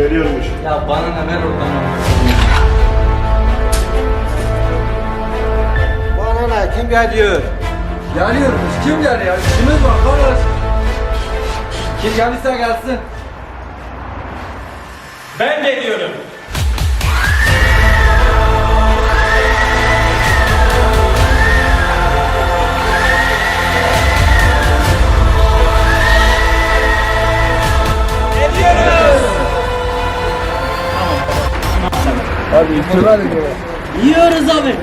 Veriyormuş. Ya bana ne ver oradan. Bana ne kim geliyor? Yanıyoruz. Kim yanıyor? İşimiz var kardeş. Kim yanırsa gelsin. Ben geliyorum. Hadi ihtimal ediyorum. Yiyoruz abi.